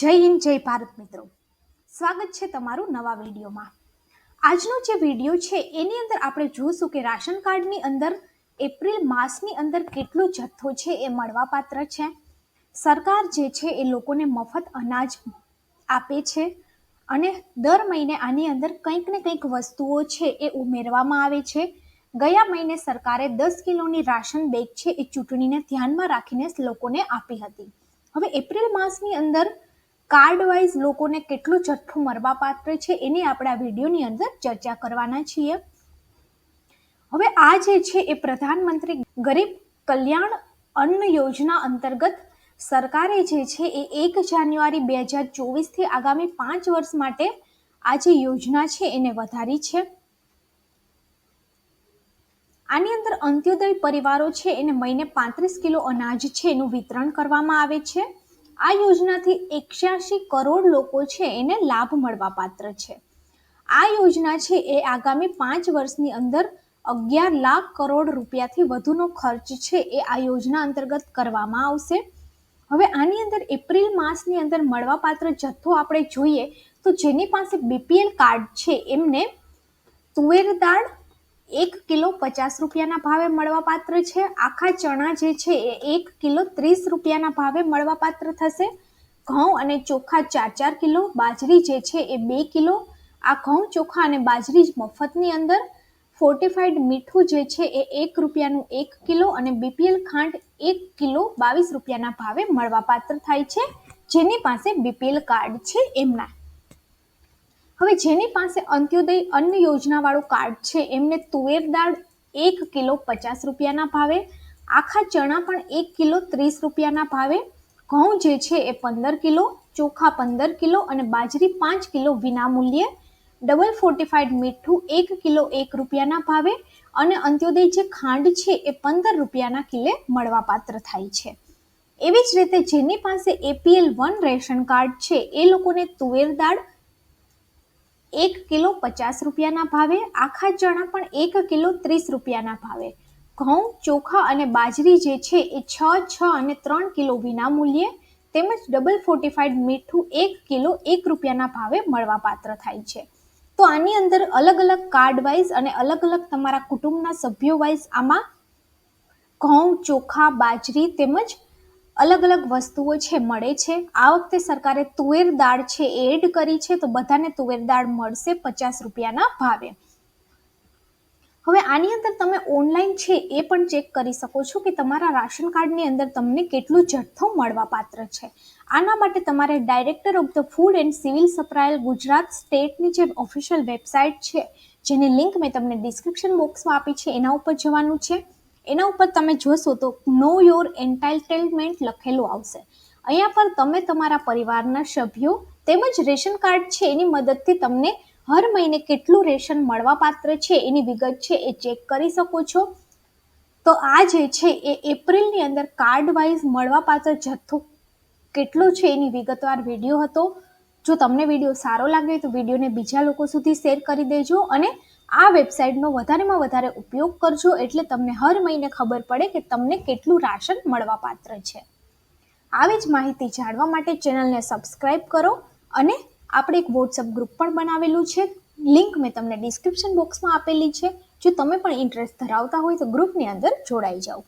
જય હિન્દ, જય ભારત મિત્રો. સ્વાગત છે તમારું નવા વિડીયોમાં. આજનો જે વીડિયો છે, એની અંદર આપણે જોઈશું કે રાશન કાર્ડની અંદર એપ્રિલ માસની અંદર કેટલો જથ્થો છે એ મળવાપાત્ર છે. સરકાર જે છે એ લોકોને મફત અનાજ આપે છે અને દર મહિને આની અંદર કંઈક ને કંઈક વસ્તુઓ છે એ ઉમેરવામાં આવે છે. ગયા મહિને સરકારે દસ કિલોની રાશન બેગ છે એ ચૂંટણીને ધ્યાનમાં રાખીને લોકોને આપી હતી. હવે એપ્રિલ માસની અંદર કાર્ડ વાઇઝ લોકોને કેટલું જથ્થું મરવાપાત્ર છે એની આપણે આ વિડીયોની અંદર ચર્ચા કરવાના છીએ. હવે આ જે છે એ પ્રધાનમંત્રી ગરીબ કલ્યાણ અન્ન યોજના અંતર્ગત સરકારે જે છે એ એક જાન્યુઆરી બે હજાર ચોવીસથી આગામી પાંચ વર્ષ માટે આ જે યોજના છે એને વધારી છે. આની અંદર અંત્યોદય પરિવારો છે એને મહિને પાંત્રીસ કિલો અનાજ છે એનું વિતરણ કરવામાં આવે છે. આ યોજનાથી એક્યાસી કરોડ લોકો છે એને લાભ મળવા પાત્ર છે. આ યોજના છે એ આગામી પાંચ વર્ષની અંદર અગિયાર લાખ કરોડ રૂપિયાથી વધુનો ખર્ચ છે એ આ યોજના અંતર્ગત કરવામાં આવશે. હવે આની અંદર એપ્રિલ માસની અંદર મળવાપાત્ર જથ્થો આપણે જોઈએ તો જેની પાસે બીપીએલ કાર્ડ છે એમને તુવેર દાળ એક કિલો પચાસ રૂપિયાના ભાવે મળવાપાત્ર છે. આખા ચણા જે છે એ એક કિલો ત્રીસ રૂપિયાના ભાવે મળવાપાત્ર થશે. ઘઉં અને ચોખા ચાર ચાર કિલો, બાજરી જે છે એ બે કિલો. આ ઘઉં, ચોખા અને બાજરી જ મફતની અંદર. ફોર્ટિફાઈડ મીઠું જે છે એ એક રૂપિયાનું એક કિલો અને બીપીએલ ખાંડ એક કિલો બાવીસ રૂપિયાના ભાવે મળવાપાત્ર થાય છે. જેની પાસે બીપીએલ કાર્ડ છે એમના. હવે જેની પાસે અંત્યોદય અન્ન યોજનાવાળું કાર્ડ છે, એમને તુવેર દાળ એક કિલો પચાસ રૂપિયાના ભાવે, આખા ચણા પણ એક કિલો ત્રીસ રૂપિયાના ભાવે, ઘઉં જે છે એ પંદર કિલો, ચોખા પંદર કિલો અને બાજરી પાંચ કિલો વિનામૂલ્યે, ડબલ ફોર્ટિફાઈડ મીઠું એક કિલો એક રૂપિયાના ભાવે અને અંત્યોદય જે ખાંડ છે એ પંદર રૂપિયાના કિલે મળવાપાત્ર થાય છે. એવી જ રીતે જેની પાસે એપીએલ વન રેશન કાર્ડ છે, એ લોકોને તુવેર દાળ એક કિલો પચાસ રૂપિયાના ભાવે, આખા ચણા પણ એક કિલો ત્રીસ રૂપિયાના ભાવે. ઘઉં, ચોખા અને બાજરી જે છે એ છ છ અને ત્રણ કિલો વિના મૂલ્યે તેમજ ડબલ ફોર્ટિફાઈડ મીઠું એક કિલો એક રૂપિયાના ભાવે મળવાપાત્ર થાય છે. તો આની અંદર અલગ અલગ કાર્ડ વાઇઝ અને અલગ અલગ તમારા કુટુંબના સભ્યો વાઇઝ આમાં ઘઉં, ચોખા, બાજરી તેમજ અલગ અલગ વસ્તુઓ છે, મળે છે. આ વખતે સરકારે તુવેર દાળ છે એડ કરી છે, તો બધાને તુવેર દાળ મળશે પચાસ રૂપિયાના ભાવે. હવે આની અંદર તમે ઓનલાઈન છે એ પણ ચેક કરી શકો છો કે તમારા રાશન કાર્ડની અંદર તમને કેટલું જથ્થો મળવા પાત્ર છે. આના માટે તમારે director of the food and civil supplier Gujarat સ્ટેટની જે ઓફિશિયલ વેબસાઇટ છે, જેની લિંક મેં તમને ડિસ્ક્રિપ્શન બોક્સમાં આપી છે, એના ઉપર જવાનું છે. એના ઉપર તમે જોશો તો નો યોર એન્ટાઇટલમેન્ટ લખેલું આવશે. અહીંયા પર તમે તમારા પરિવારના સભ્યો તેમજ રેશન કાર્ડ છે એની મદદથી તમને હર મહિને કેટલું રેશન મળવાપાત્ર છે, એની વિગત છે એ ચેક કરી શકો છો. તો આ જે છે એ એપ્રિલની અંદર કાર્ડ વાઇઝ મળવાપાત્ર જથ્થો કેટલો છે એની વિગતવાર વીડિયો હતો. જો તમને વીડિયો સારો લાગે તો વિડીયોને બીજા લોકો સુધી શેર કરી દેજો અને આ વેબસાઇટનો વધારેમાં વધારે ઉપયોગ કરજો એટલે તમને હર મહિને ખબર પડે કે તમને કેટલું રાશન મળવાપાત્ર છે. આવી જ માહિતી જાણવા માટે ચેનલને સબસ્ક્રાઇબ કરો અને આપણે એક વોટ્સઅપ ગ્રુપ પણ બનાવેલું છે. લિંક મેં તમને ડિસ્ક્રિપ્શન બોક્સમાં આપેલી છે. જો તમે પણ ઇન્ટરેસ્ટ ધરાવતા હોય તો ગ્રુપની અંદર જોડાઈ જાઓ.